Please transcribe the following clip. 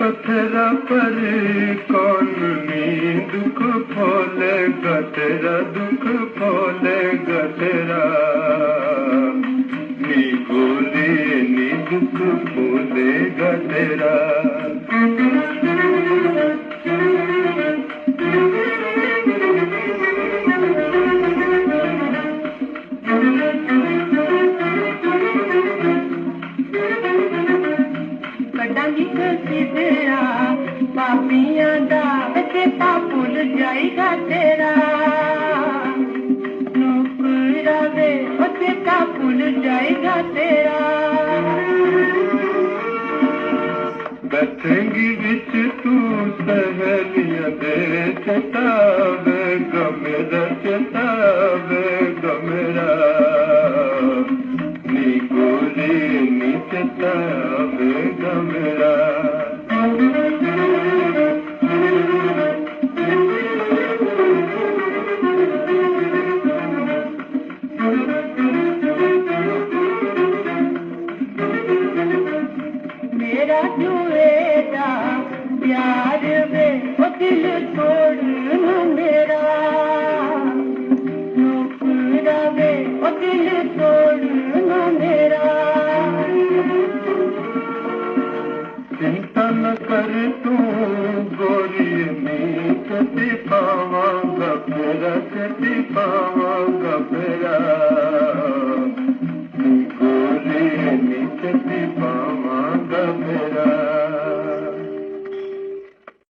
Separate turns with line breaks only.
पथरा पर कौन नींद दुख फोले गतरा दुख फोले गतरा नी बोले नी दुख फोले गतरा
पुल जाइेका पुल जाइ
तूं चा गवे दा
मेरा तूं प्यार में दिल छोड़
कर तूं गोरी किफाम गबर किफाम गबर